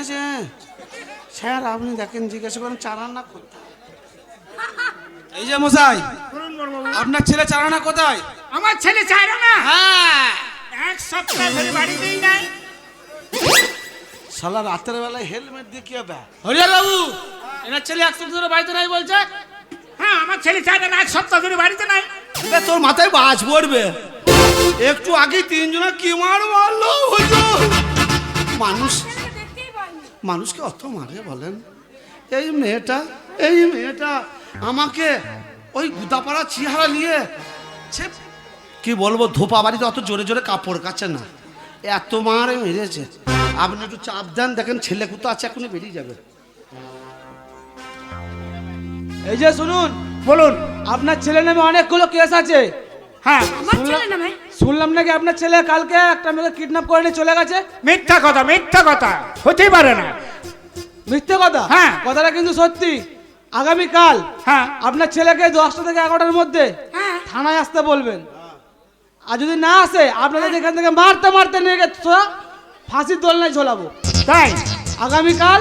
মেরেছে স্যার আপনি দেখেন জিজ্ঞাসা করেন চারান্না কোথায়? এই যে মশাই আপনার ছেলে চারানা কোথায়? আমার ছেলে চায় না হ্যাঁ। এক সপ্তাহ ধরে বাড়িতেই নাই। শালা রাতের বেলায় হেলমেট দিয়ে কি হবে? হরিয়ার বাবু এনার ছেলে এক সপ্তাহ ধরে বাড়িতে নাই বলছে? হ্যাঁ আমার ছেলে চায় না এক সপ্তাহ ধরে বাড়িতে নাই। তোর মাথায় বাজ পড়বে। একটু আগে তিনজনে কি মার মারলো হুজুর মানুষ মানুষকে অত মারে বলেন। এই মেয়েটা এই মেয়েটা আমাকে ওই গুদাপাড়া চিহারা নিয়ে সে কি বলব, ধোপা বাড়িতে অত জোরে জোরে কাপড় কাচ্ছে না। এত মারে মেরেছে। আপনি একটু চাপ দেন, দেখেন ছেলে কুতো আছে, এখনই বেরিয়ে যাবে। এই যে শুনুন, বলুন, আপনার ছেলে নামে অনেকগুলো কেস আছে। হ্যাঁ। আমার ছেলে নামে? শুনলাম নাকি আপনার ছেলে কালকে একটা মেয়েকে কিডন্যাপ করে নিয়ে চলে গেছে? মিথ্যা কথা মিথ্যা কথা। হতেই পারে না। মিথ্যে কথা? হ্যাঁ। কথাটা কিন্তু সত্যি। আগামীকাল হ্যাঁ। আপনার ছেলেকে দশটা থেকে এগারোটার মধ্যে হ্যাঁ। থানায় আসতে বলবেন। আর যদি না আসে আপনাদের এখান থেকে মারতে মারতে নিয়ে গেছে ফাঁসির দোলনায় ঝোলাবো। তাই? আগামীকাল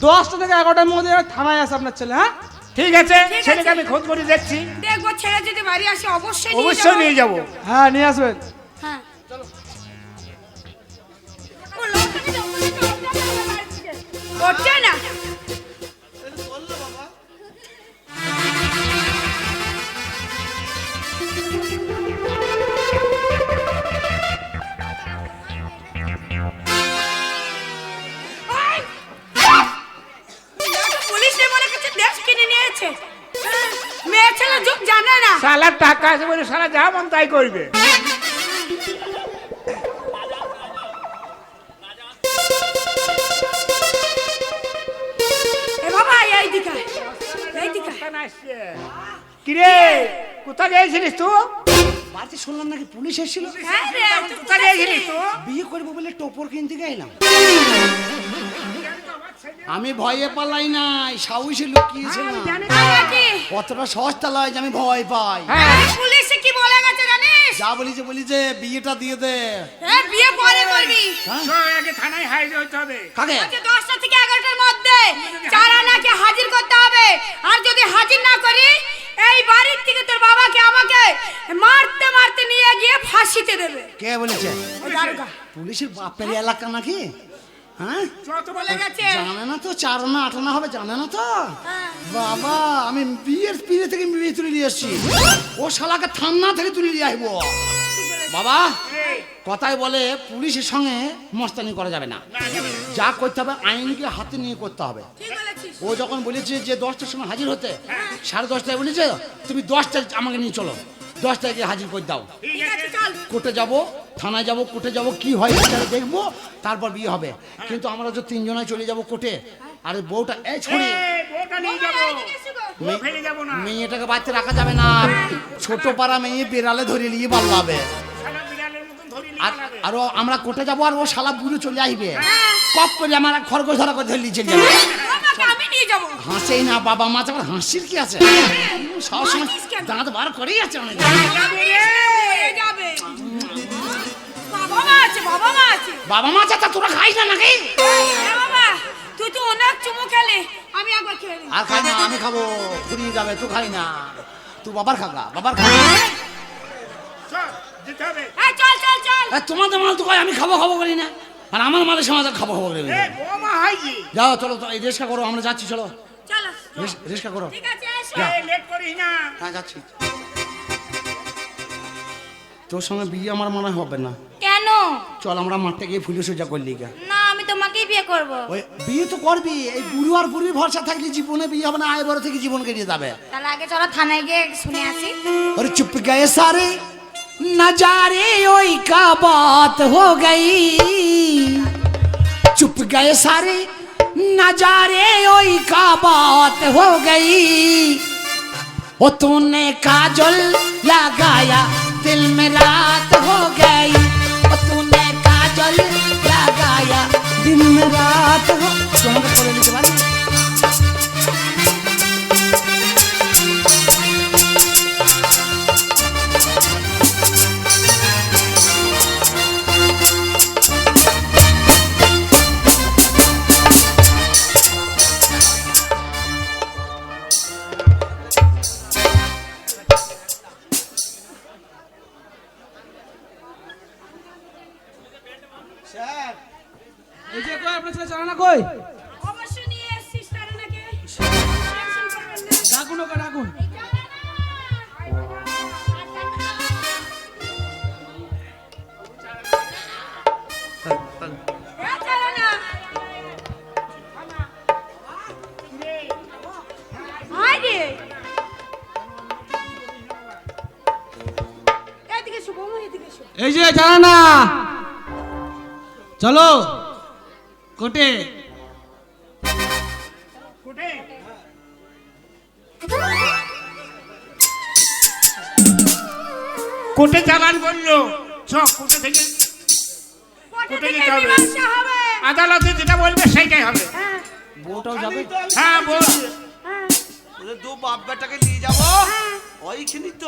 দশটা থেকে এগারোটার মধ্যে থানায় আসে আপনার ছেলে হ্যাঁ? ঠিক আছে? ছেলেকে আমি খোঁজ করে দেখছি। দেখব ছেলে যদি বাড়ি আসে অবশ্যই নিয়ে অবশ্যই নিয়ে যাব। হ্যাঁ নিয়ে আসবেন হ্যাঁ। ও করবে। কিরে কোথা গিয়েছিলিস তুই? বাড়িতে শুনলাম নাকি পুলিশ এসেছিল? হ্যাঁ রে তুই কোথা গিয়েছিলিস তুই? বিয়ে করব বলে টোপর কিনতে গেলাম। আমি ভয়ে পালাই নাই সাহসী লুকিয়েছিলাম। আমাকে কতটা সস্তা লয় যে আমি ভয় পাই। হ্যাঁ পুলিশে কি বলে গেছে জানিস? যা বলি যে বলি যে বিয়েটা দিয়ে দে। হ্যাঁ বিয়ে পরে করবি। হ্যাঁ? আগে থানায় হাজির হতে হবে। কাকে? আজকে দশটা থেকে এগারোটার মধ্যে চার আনাকে হাজির করতে হবে। আর যদি হাজির না করি এই বাড়ির থেকে তোর বাবাকে আমাকে মারতে মারতে নিয়ে গিয়ে ফাঁসিতে দেবে। কে বলেছে। পুলিশের বাপের এলাকা নাকি? হ্যাঁ? জানে না তো চার আনা আট আনা হবে জানে না তো? হ্যাঁ। বাবা আমি বিয়ের পিড়ে থেকে বিয়ে তুলে নিয়ে এসছি। ও শালাকে থান্না থেকে তুলে নিয়ে আসব। বাবা কথায় বলে পুলিশের সঙ্গে মস্তানি করা যাবে না। যা করতে হবে আইনকে হাতে নিয়ে করতে হবে। ও যখন বলেছে যে দশটার সময় হাজির হতে সাড়ে দশটায় বলেছে তুমি দশটায় আমাকে নিয়ে চলো। দশটায় তারিখে হাজির করে দাও। ঠিক আছে চল। কোর্টে যাব থানায় যাব কোর্টে যাব কি হয় সেটা দেখব তারপর বিয়ে হবে। কিন্তু আমরা তো তিনজনে চলে যাব কোর্টে। আরে বউটা এই ছড়ি যাব। বউ ফেলে যাব না। মেয়েটাকে বাচ্চা রাখা যাবে না। ছোট পাড়া মেয়ে বেড়ালে ধরে নিয়ে পাল্লাবে আর আমরা কোটে যাব আর ও শালা বুড়ো চলে আসবে কপ করে আমার খরগোশ ধরা করে ধরে নিয়ে চলে যাবে আমি নিয়ে যাব। হাসেই না বাবা মা আবার হাসির কি আছে? সবসময় দাঁত বার করেই আছে অনেক। হয়ে বাবা মা আছে চাচা তোরা খাইস না নাকি? তুই তো অনেক চুমু খেলে। আমি একবার খেয়ে আর খাই না আমি খাব ফুরিয়ে যাবে তুই খাই না। তুই বাবার খাগা বাবার খাগা দিতে হবে। এই চল চল তোমাদের মাল তো কয় আমি খাব খাব বলি না। আর আমার মালের সমাজ খাব খাব বলি যাও চলো তো রেস্কা করো আমরা যাচ্ছি চলো। রেস্কা করো। হ্যাঁ যাচ্ছি। তোর সঙ্গে বিয়ে আমার মনে হবে না। কেন? চল আমরা মাঠে গিয়ে ফুলে সোজা করলি গা না আমি তোমাকেই বিয়ে করব। ওই বিয়ে তো করবি। এই গুরু আর গুরুর ভরসা থাকলে জীবনে বিয়ে হবে না আয় বড় থেকে জীবন কেটে যাবে। তাহলে আগে চলো থানায় গিয়ে শুনে আসি। আরে চুপ গায়ে সারে। नजारे ओई का बात हो गई। चुप गए सारे नजारे ओई का बात हो गई। ओ तूने काजल लगाया, दिल में रात हो गई। ओ तूने काजल लगाया दिल में रात हो এদিকে এসো এই যে চালানা চলো কোটে। চালান করল চ কোটে থেকে থেকে যেতে হবে। আদালতে যেটা বলবে সেইটাই হবে। হ্যাঁ। বউটাও যাবে? হ্যাঁ বল হ্যাঁ। ওদের দু বাপ বেটাকে নিয়ে যাব। হ্যাঁ। ওইখানে তো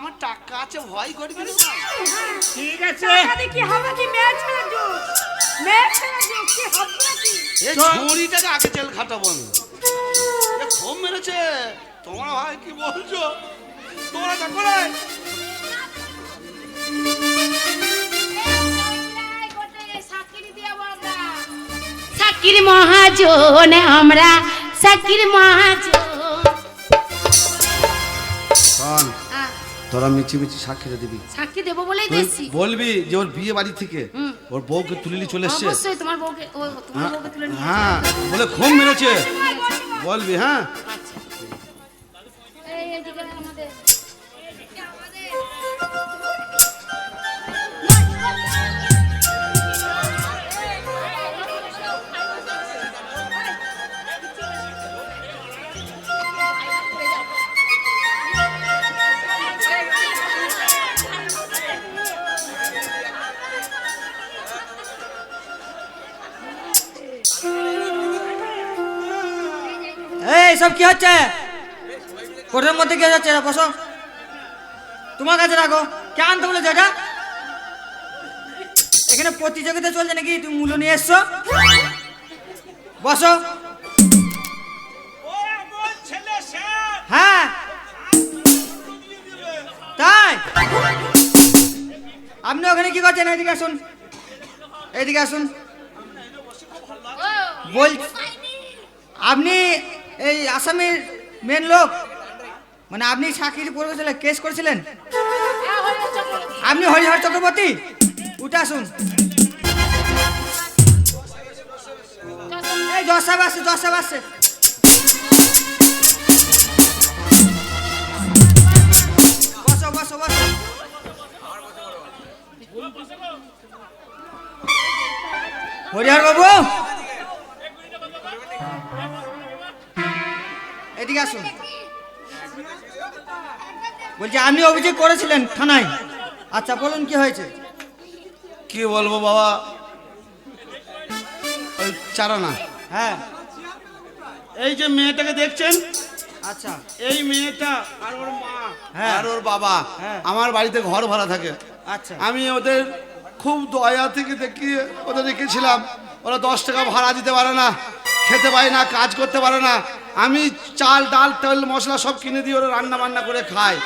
আমার টাকা আছে ভয় করবি না? ঠিক আছে। কি হবে কি? মেয়ে ছেলে যুগ মেয়ে যুগ কি হবে কি এই ছড়িটাকে আগে তেল খাটাবো আমি। ঘুম মেরেছে। তোমার ভাই কি বলছো? তোমরা দেখো না সাকির মহাজন আমরা সাকির মহাজন। শোন তোরা মিছি মিছি সাক্ষীরা দিবি। সাক্ষী দেবো বলেই দিয়েছি। বলবি যে ওর বিয়ে বাড়ি থেকে ওর বউকে তুলিলি চলে এসছে। অবশ্যই তোমার বউকে ও তোমার বউকে তুলে নিয়ে হ্যাঁ বলে ঘুম মেরেছে। বলবি হ্যাঁ। আচ্ছা। এই এদিকে আমাদের হচ্ছে? কোর্টের মধ্যে কি হচ্ছে বসো। তোমার কাছে রাখো। কে আনতে বলেছ এটা? এখানে প্রতিযোগিতা চলছে নাকি? তুমি মূল্য নিয়ে এসছো? বসো। হ্যাঁ। তাই? আপনি ওখানে কি করছেন? এদিকে আসুন। এদিকে আসুন। বল আপনি এই আসামের মেন লোক। মানে আপনি সাক্ষী করেছিলেন কেস করেছিলেন? আপনি হরিহর চক্রবর্তী? উঠে আসুন। হরিহর বাবু এদিকে আসুন। বলছি আপনি অভিযোগ করেছিলেন থানায়। আচ্ছা বলুন কি হয়েছে? কি বলব বাবা? ওই চারানা। হ্যাঁ। এই যে মেয়েটাকে দেখছেন? আচ্ছা। এই মেয়েটা আর ওর মা। হ্যাঁ। আর ওর বাবা। হ্যাঁ। আমার বাড়িতে ঘর ভাড়া থাকে। আচ্ছা। আমি ওদের খুব দয়া থেকে দেখিয়ে ওদের রেখেছিলাম। ওরা দশ টাকা ভাড়া দিতে পারে না খেতে পারে না কাজ করতে পারে না। আমি চাল ডাল তেল মশলা সব কিনে দিয়ে ওরা রান্না বান্না করে খায়।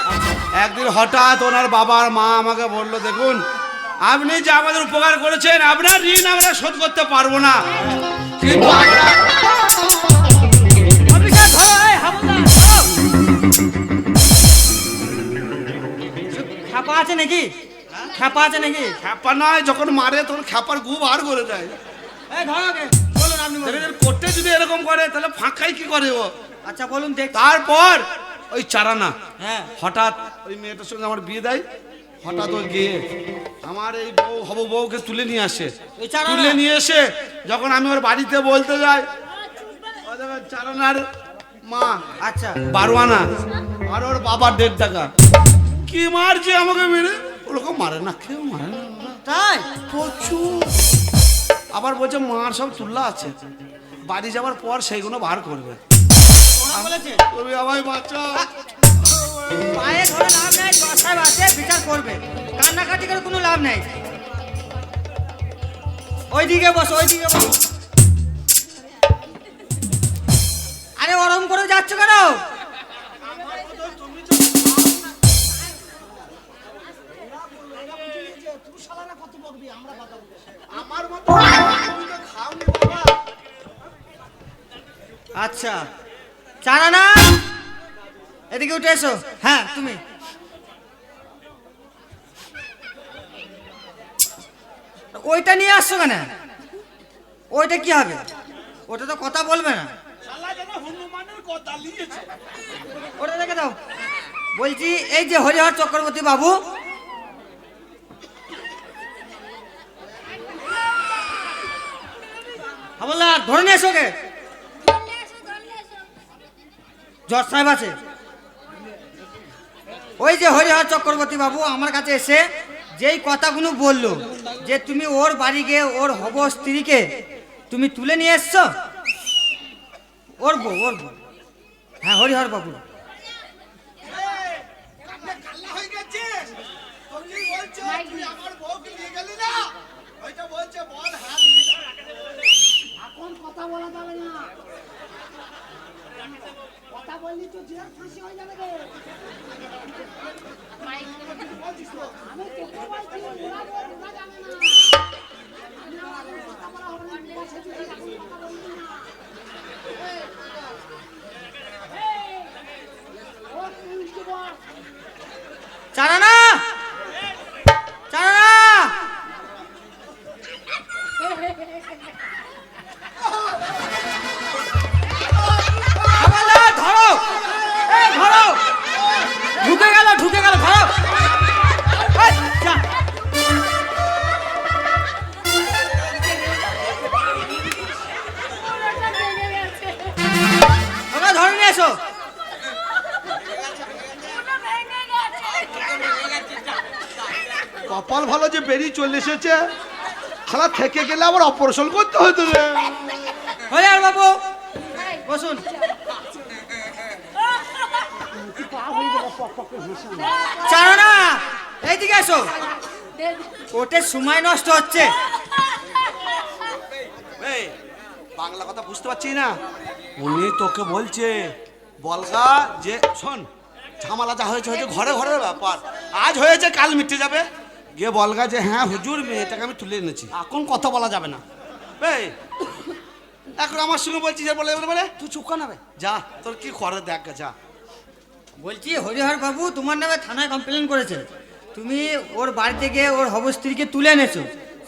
একদিন হঠাৎ ওনার বাবার মা আমাকে বলল দেখুন আপনি যে আমাদের উপকার করেছেন আপনার ঋণ আমরা শোধ করতে পারব না। কিন্তু। খ্যাপা আছে নাকি? খ্যাপা আছে নাকি? খ্যাপা নয় যখন মারে তখন খ্যাপার গু বার করে দেয়। ধরো আপনি করতে যদি এরকম করে তাহলে ফাঁকাই কি করে ও? আচ্ছা বলুন দেখ তারপর ওই চারানা হ্যাঁ। হঠাৎ ওই মেয়েটার সঙ্গে আমার বিয়ে দেয়। হঠাৎ ও গিয়ে আমার এই বউ হব বউকে তুলে নিয়ে আসে। তুলে নিয়ে এসে যখন আমি ওর বাড়িতে বলতে যাই চারানার মা আচ্ছা। বারো আনা আর ওর বাবার দেড় টাকা। কি মারছে আমাকে মেরে? ওরকম মারে না কেউ মারে না। তাই? প্রচুর। আবার বলছে মার সব তুল্লা আছে। বাড়ি যাওয়ার পর সেইগুলো বার করবে। বলেছে? তুমি আমায় বাঁচাও। পায়ে ধরে লাভ নেই সাহেব আছে বিচার করবে। কান্নাকাটি করে কোনো লাভ নেই। ওইদিকে বসো ওইদিকে বসো। আরে ওরম করে যাচ্ছ কেন? আমার আচ্ছা চানা না এদিকে উঠে এসো। হ্যাঁ তুমি। ওইটা নিয়ে আসছো কেন? ওইটা কি হবে? ওটা তো কথা বলবে না। ওটা দেখে দাও। বলছি এই যে হরিহর চক্রবর্তী বাবু ধরে নিয়ে এসো ওকে। জজ সাহেব আছে। ওই যে হরিহর চক্রবর্তী বাবু আমার কাছে এসে যেই কথাগুলো বলল, যে তুমি ওর বাড়ি গিয়ে ওর হব স্ত্রীকে তুমি তুলে নিয়ে এসছো? ওর বউ ওর বউ। হ্যাঁ হরিহর বাবু এখন কথা বলা যাবে না কথা বললি তো যে ফাঁসি হয়ে যাবে রে আমি তোকে বলছি ওরা বল, ওরা না আমি আমার কথা বলা হবে না, বসে যদি এখন কথা বলবি না। এই, ও তুই কি বল? চারা না বেরিয়ে চলে এসেছে। খালা থেকে গেলে আবার অপারেশন করতে হতো রে হরিহর বাবু বসুন। না এইদিকে এসো। ওটের সময় নষ্ট হচ্ছে। বাংলা কথা বুঝতে পারছি না। উনি তোকে বলছে বলগা যে শোন ঝামেলা যা হয়েছে হয়েছে ঘরে ঘরের ব্যাপার। আজ হয়েছে কাল মিটে যাবে। গিয়ে বলগা যে হ্যাঁ হুজুর মেয়েটাকে আমি তুলে এনেছি। এখন কথা বলা যাবে না। এই এখন আমার সঙ্গে বলছি যে বলে বলে তুই চুপ না বে। যা তোর কি করে দেখ যা। বলছি হরিহর বাবু তোমার নামে থানায় কমপ্লেন করেছে তুমি ওর বাড়িতে গিয়ে ওর হব স্ত্রীকে তুলে এনেছো।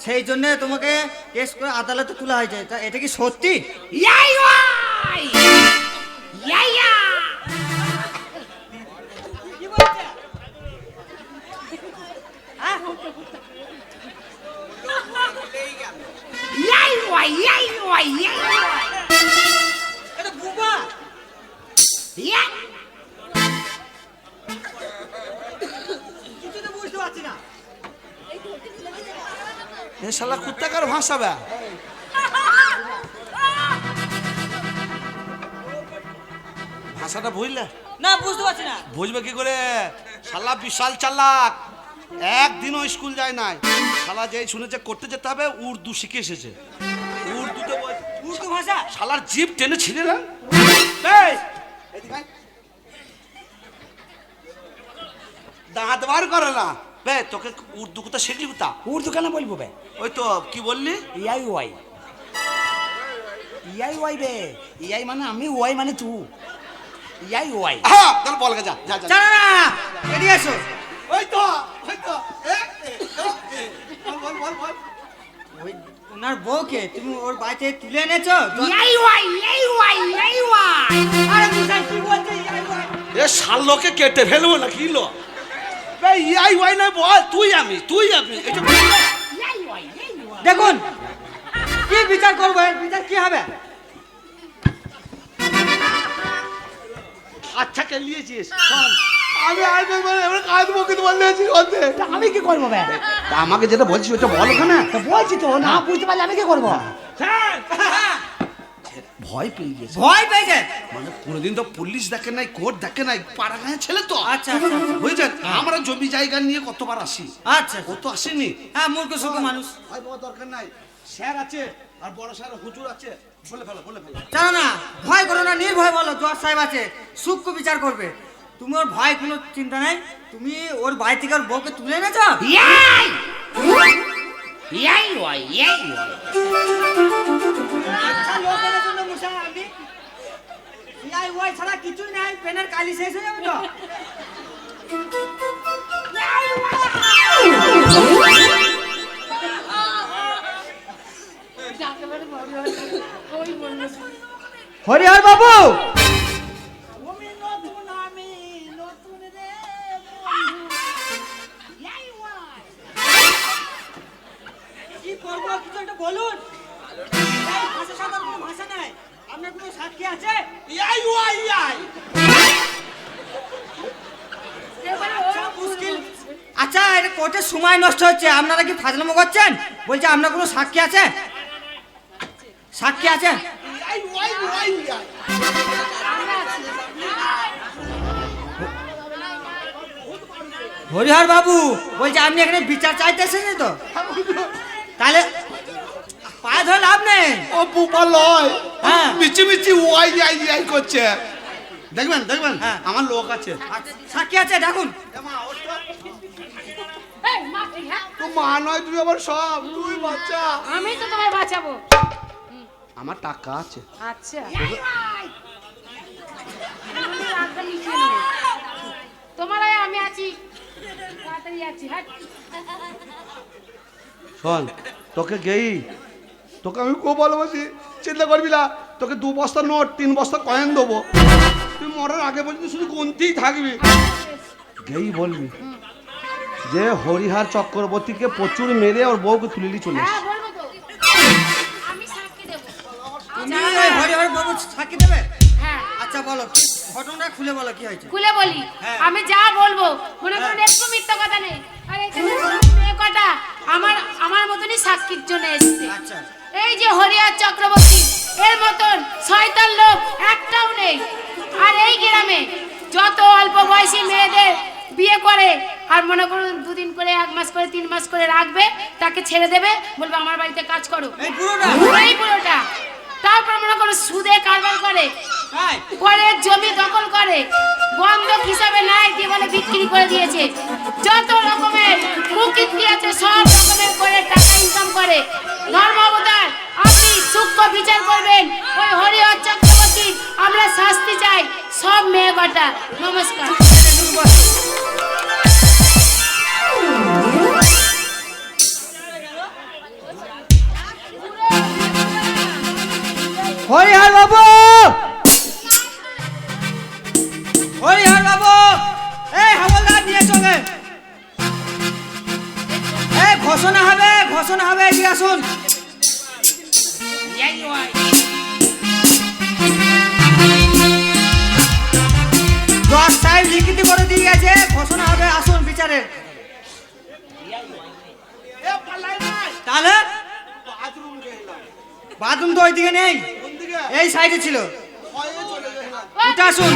সেই জন্য তোমাকে কেস করে আদালতে তোলা হয়েছে। তা এটা কি সত্যি ইয়াই ওয়াই ওয়াই এটা বুবা ইয়া কিছু তো বুঝতে পারছি না। এ শালা কুত্তাকার ভাষাবে ভাষাটা বুঝলে? না বুঝতে পারছি না। বুঝবে কি করে? শালা বিশাল চালাক। একদিনও স্কুল যায় নাই। শালা যেই শুনেছে করতে যেতে হবে উর্দু শিখে এসেছে। উর্দুতে উর্দু ভাষা? শালার জিপ টেনে ছিঁড়ে না? দাঁত বার করে না। বে তোকে উর্দু কোথা শিখলি কোথা উর্দু কেন বলব বে? ওই তো কি বললি? ইয়াই ওয়াই ইয়াই ওয়াই বে। ইয়াই মানে আমি ওয়াই মানে তু। ইয়াই ওয়াই হ্যাঁ তাহলে বল যা যা যা। না এদিকে এসো। ওই তো ওই তো এ, ওই ওনার বউকে তুমি ওর বাড়িতে তুলে এনেছো? ইয়াই ওয়াই ওয়াই ইয়াই ওয়াই। আরে কি বল। এ শালোকে কেটে ফেলব না কি লো? বে ইয়াই ওয়াই নয় বল তুই আমি তুই আমি। এটা ওয়াই ওয়াই। দেখুন কি বিচার করব? এর বিচার কি হবে? আচ্ছা কে লিয়েছিস শোন, আমি আর মানে কাঁদবো কিন্তু বললে অন্তে আমি কি করব বে? আমাকে যেটা বলছি ওটা বল ওখানে। তো বলছি তো না বুঝতে পারলে আমি কি করব? ভয় পেয়ে গেছে। ভয় পেয়ে পেয়েছে মানে কোনোদিন তো পুলিশ দেখে নাই কোর্ট দেখে নাই পাড়া গাঁয়ের ছেলে তো। আচ্ছা, আচ্ছা, আচ্ছা। বুঝছেন আমরা জমি জায়গা নিয়ে কতবার আসি? আচ্ছা ও তো আসেনি। হ্যাঁ মূর্খ সুখ মানুষ। ভয় পাওয়ার দরকার নাই। স্যার আছে আর বড় স্যার হুজুর আছে। বলে ফেলো বলে ফেলো। না ভয় করো না নির্ভয় বলো জজ সাহেব আছে। সূক্ষ্ম বিচার করবে। তুমি ওর ভয় কোনো চিন্তা নাই? তুমি ওর বাড়ি থেকে ওর বউকে তুলে এনেছো? আচ্ছা ট্রেনের কালি শেষ হয়ে যাবে তো। হরিহর বাবু! করব বলুন। এই ভাষা সাধারণ কোনো ভাষা নাই। আপনার কোনো সাক্ষী আছে? ইয়াই ওয়াই ইয়াই। আচ্ছা, আচ্ছা এটা কোর্টের সময় নষ্ট হচ্ছে। আপনারা কি ফাজলামো করছেন? বলছে আপনার কোনো সাক্ষী আছে? সাক্ষী আছে? হরিহর বাবু বলছে আপনি এখানে বিচার চাইতে এসেছেন তো। তাহলে পায়ে ধরে লাভ নেই। ও বুপা লয়। হ্যাঁ। মিচি মিচি ওয়াই ইয়াই ইয়াই করছে। দেখবেন দেখবেন? হ্যাঁ। আমার লোক আছে। সাক্ষী আছে ডাকুন মা হ্যাঁ? তো মা নয় তুই আবার সব। তুই বাচ্চা। আমি তো তোমায় বাঁচাবো। আমার টাকা আছে। আচ্ছা। তোমার আমি আছি। তাড়াতাড়ি আছি হ্যাঁ। শোন তোকে গেই। তোকে আমি খুব ভালোবাসি। চিন্তা করবি না তোকে দু বস্তা নোট তিন বস্তা কয়েন দেবো। তুই মরার আগে পর্যন্ত শুধু গুনতেই থাকবি। গেই বলবি যে হরিহার চক্রবর্তীকে প্রচুর মেরে ওর বউকে তুলে নিয়ে চলে হ্যাঁ হ্যাঁ আচ্ছা বলো ঘটনাটা খুলে বলো কি হয়েছে? খুলে বলি। হ্যাঁ। আমি যা বলব মনে করুন একটু মিথ্যা কথা নেই। আর এখানে কটা? আমার আমার মতনই সাক্ষীর জন্য এসছে। আচ্ছা। এই যে হরিয়ার চক্রবর্তী এর মতন শয়তান লোক একটাও নেই। আর এই গ্রামে যত অল্প বয়সী মেয়েদের বিয়ে করে আর মনে করুন দুদিন করে এক মাস করে তিন মাস করে রাখবে তাকে ছেড়ে দেবে বলবে আমার বাড়িতে কাজ করো। এই পুরোটা। তারপর মনে করুন সুদে কারবার করে করে জমি দখল করে বন্ধক হিসাবে নেয় দিয়ে বলে বিক্রি করে দিয়েছে। যত রকমের কুকীর্তি আছে সব রকমের করে টাকা ইনকাম করে। ধর্মাবতার আপনি সূক্ষ্ম বিচার করবেন। ওই হরিহর চক্রবর্তী, আমরা শাস্তি চাই। সব মেয়ে কটা, নমস্কার। হরিহর বাবু! হরিহর বাবু! এই হাবলদার নিয়ে চলে। ঘোষণা হবে ঘোষণা হবে এগিয়ে আসুন। জজ সাহেব লিখিত করে দিয়ে গেছে ঘোষণা হবে আসুন বিচারে। তাহলে বাথরুম তো ওইদিকে নেই এই সাইডে ছিল। উঠে আসুন।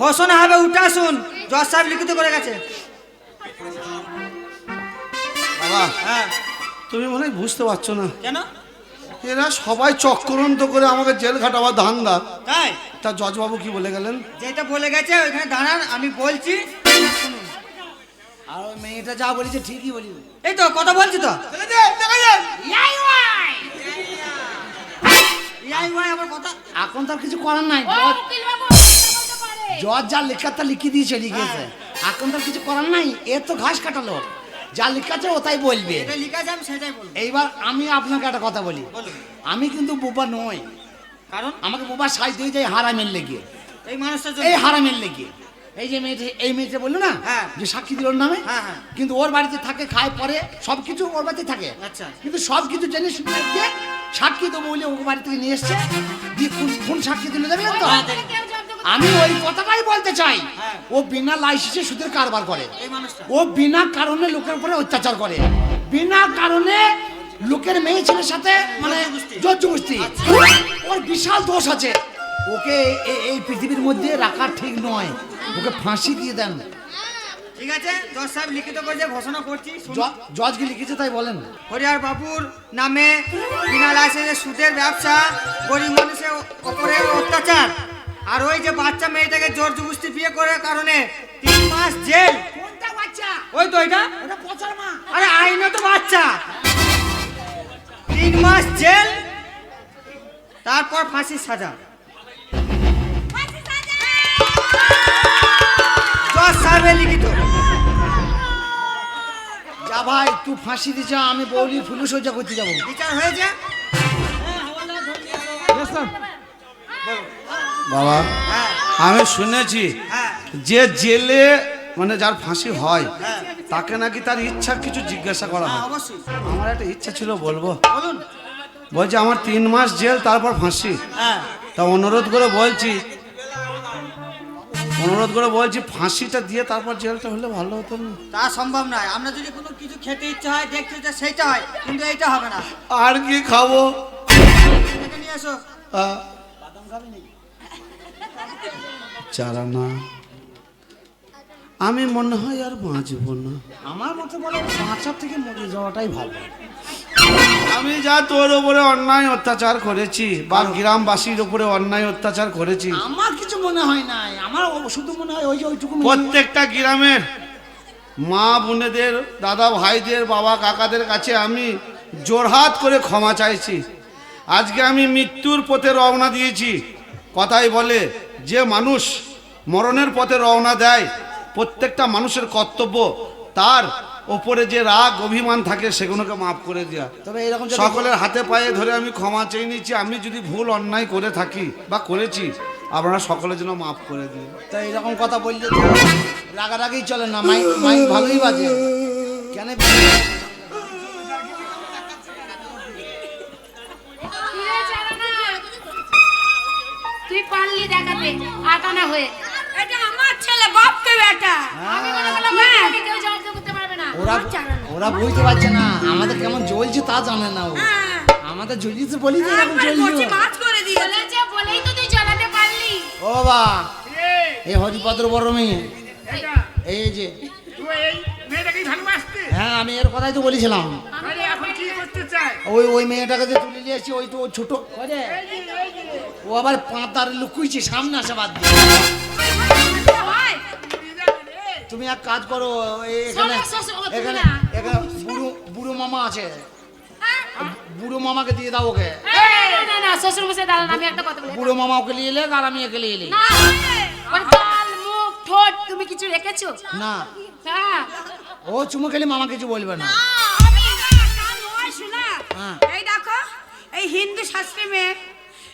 ঘোষণা হবে উঠে আসুন। জজ সাহেব লিখিত করে গেছে। বাবা। হ্যাঁ। তুমি মনে হয় বুঝতে পারছ না। কেন? এরা সবাই চক্রান্ত করে আমাকে জেল খাটাবার ধান্দা। তাই? তা জজবাবু কি বলে গেলেন? যেটা বলে গেছে ওইখানে দাঁড়ান আমি বলছি। আর ওই মেয়েটা যা বলেছে ঠিকই বলি এই তো কথা বলছি তো। এখন তার কিছু করার নাই। জজ যা লেখা তা লিখে দিয়েছে লিখেছে এখন তার কিছু করার নাই। এ তো ঘাস কাটালো। যা লেখাছে ও তাই বলবে। এইবার আমি আপনাকে একটা কথা বলি। আমি কিন্তু বোবা নই। কারণ? আমাকে বোবা সাজ দিয়ে যায় হারামের লেগে। এই মানুষটার জন্য। এই হারামের লেগে। এই যে মেয়েটা এই মেয়েটা বলল না হ্যাঁ। যে সাক্ষী দিল নামে হ্যাঁ, হ্যাঁ। কিন্তু ওর বাড়িতে থাকে খায় পরে সব কিছু ওর বাড়িতে থাকে। আচ্ছা। কিন্তু সব কিছু জেনে শুনে সাক্ষী দেবো বলে ওর বাড়ি থেকে নিয়ে এসছে। দিয়ে কোন সাক্ষী দিল দেখলেন তো? আমি ওই কথাটাই বলতে চাই। হ্যাঁ। ও বিনা লাইসেন্সে সুদের কারবার করে। ও বিনা কারণে লোকের উপরে অত্যাচার করে। বিনা কারণে লোকের মেয়ে ছেলের সাথে মানে জোরজবস্তি। জোরজবস্তি। ওর বিশাল দোষ আছে। ওকে এই পৃথিবীর মধ্যে রাখা ঠিক নয়। ওকে ফাঁসি দিয়ে দেন। ঠিক আছে জজ সাহেব লিখিত করে যে ঘোষণা করছি জজ জজকে লিখেছে তাই বলেন। হরিহর বাবুর নামে বিনা লাইসেন্সে সুদের ব্যবসা গরিব মানুষের ওপরে অত্যাচার। আর ওই যে বাচ্চা মেয়েটাকে জোর জবস্তি বিয়ে করার কারণে তিন মাস জেল। কোনটা বাচ্চা? ওই তো এটা? ওটা পচার মা। আরে আইনে তো বাচ্চা। তিন মাস জেল তারপর ফাঁসির সাজা। ফাঁসি সাজা! জজ সাহেবের লিখিত। যা ভাই তুই ফাঁসি দিছ আমি বৌলি ফুলু সজ্জা করতে যাব। বিচার হয়েছে? sir. বাবা আমি শুনেছি যে জেলে মানে যার ফাঁসি হয় তাকে নাকি তার ইচ্ছা কিছু জিজ্ঞাসা করা হ্যাঁ। হয় অবশ্যই। আমার একটা ইচ্ছা ছিল বলব। বলছি আমার তিন মাস জেল তারপর ফাঁসি। হ্যাঁ। তা অনুরোধ করে বলছি অনুরোধ করে বলছি ফাঁসিটা দিয়ে তারপর জেলটা হলে ভালো হতো না। তা সম্ভব নয়। আমরা যদি কোনো কিছু খেতে ইচ্ছা হয় দেখতে ইচ্ছা সেইটা হয় কিন্তু এইটা হবে না। আর কি খাব? নিয়ে এসো। আহ, চারা না আমি মনে হয় আর বাঁচবো না। আমার মতে বলে বাঁচার থেকে মরে যাওয়াটাই ভালো। আমি যা তোর উপরে অন্যায় অত্যাচার করেছি বা গ্রামবাসীর উপরে অন্যায় অত্যাচার করেছি আমার কিছু মনে হয় নাই। আমার শুধু মনে হয় ওই যে ওইটুকু প্রত্যেকটা গ্রামের মা বোনেদের দাদা ভাইদের বাবা কাকাদের কাছে আমি জোরহাত করে ক্ষমা চাইছি। আজকে আমি মৃত্যুর পথে রওনা দিয়েছি। কথাই বলে যে মানুষ মরণের পথে রওনা দেয় প্রত্যেকটা মানুষের কর্তব্য তার ওপরে যে রাগ অভিমান থাকে সেগুলোকে মাফ করে দেওয়া তবে এরকম সকলের হাতে পায়ে ধরে আমি ক্ষমা চেয়ে নিচ্ছি আমি যদি ভুল অন্যায় করে থাকি বা করেছি আপনারা সকলের জন্য মাফ করে দিন। তা এরকম কথা বললে রাগারাগি চলে না মাইক মাইক ভালোই বাজে। কেন তুই পারলি দেখাতে আটানা হয়ে। এটা আমার ছেলে বাপকে বেটা। আমি মনে করলাম আমি কেউ জব্দ করতে পারবে না। ওরা ওরা বুঝতে পারছে না আমাদের কেমন জ্বলছে তা জানে না ও। হ্যাঁ। আমাদের জ্বলিয়েছে বলি তো কচি জ্বলছে মাছ করে দিয়েছে। বলেছে বলেই তো তুই জ্বালাতে পারলি। ও বাবা এই, এই হরিপদ্র বড় মেয়ে। এই যে। তুই এই মেয়েটাকেই ভালোবাসতে। হ্যাঁ আমি এর কথাই তো বলেছিলাম। এখন কি করতে চায়? ওই ওই মেয়েটাকে যে তুলে নিয়ে এসেছি ওই তো ছোট। ওই যে, ও আবার পাতার লুকুইছে সামনে আসে বাদ দিয়ে। তুমি এক কাজ করো এখানে এখানে এখানে বুড়ো বুড়ো মামা আছে। বুড়ো মামাকে দিয়ে দাও ওকে। না না না শ্বশুর মশাই দাঁড়ান আমি একটা কথা বলি। বুড়ো মামা ওকে নিয়ে এলে আর আমি একে নিয়ে এলি। গাল মুখ ঠোঁট তুমি কিছু রেখেছো? না। হ্যাঁ। ও চুমু খেলে মামা কিছু বলবে না। হ্যাঁ। এই দেখো এই হিন্দু শাস্ত্রে মেয়ে।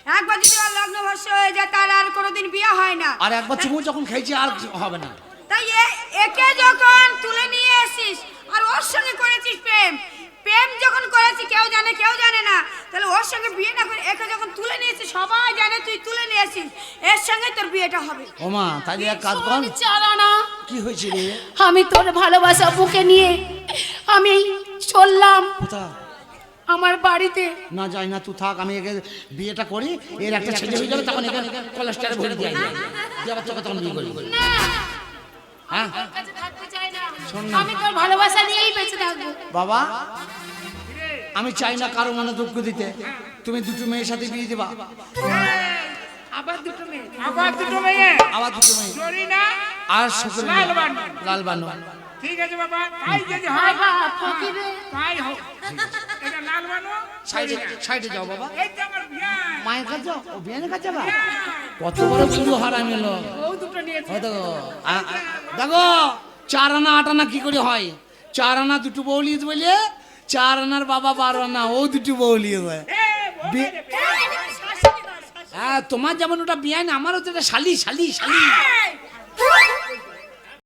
একবার যদি ওর লগ্ন ভস্য হয়ে যায় তার আর কোনোদিন বিয়ে হয় না। আর একবার চুমু যখন খেয়েছি আর হবে না। তাই এ- একে যখন তুলে নিয়ে এসিস আর ওর সঙ্গে করেছিস প্রেম প্রেম যখন করেছিস কেউ জানে কেউ জানে না। তাহলে ওর সঙ্গে বিয়ে না করে একে যখন তুলে নিয়েছিস সবাই জানে তুই তুলে নিয়ে এসিস এর সঙ্গে তোর বিয়েটা হবে। ও মা তাহলে এক কাজ কর। চালানা কি হয়েছে রে? আমি তোর ভালোবাসা বুকে নিয়ে আমি চললাম। কোথা আমার বাড়িতে। না যাই না তুই থাক আমি একে বিয়েটা করি এর একটা ছেলে হয়ে যাবে তখন একে কলেস্টারে ভরে দিয়ে আসব। দিয়ে আবার তোকে তখন বিয়ে করি না। হ্যাঁ? থাকতে চাই না। আমি তোর ভালোবাসা নিয়েই বেঁচে থাকব। বাবা আমি চাই না কারও মনে দুঃখ দিতে। তুমি দুটো মেয়ের সাথে বিয়ে দিবা। আবার দুটো মেয়ে। আবার দুটো মেয়ে। আবার দুটো মেয়ে। চলি না। আর শুক্র লাল বানু। লাল বানু। ঠিক আছে বাবা তাই যদি হয়। বাবা তাই হোক। এটা লাল বানো? সাইডে সাইডে যাও বাবা। এই তো আমার বিয়ে মায়ের কাছে যাও। ও বিয়ানের কাছে যাবা কত বড় শুরু হারাম এলো ও দুটো নিয়েছে। দেখো চার আনা আট আনা কি করে হয়? চার আনা দুটো বৌলি বলে চার আনার বাবা বারো আনা ও দুটো বৌলি হয় হ্যাঁ তোমার যেমন ওটা বিয়ান আমারও তো এটা শালি শালি শালি।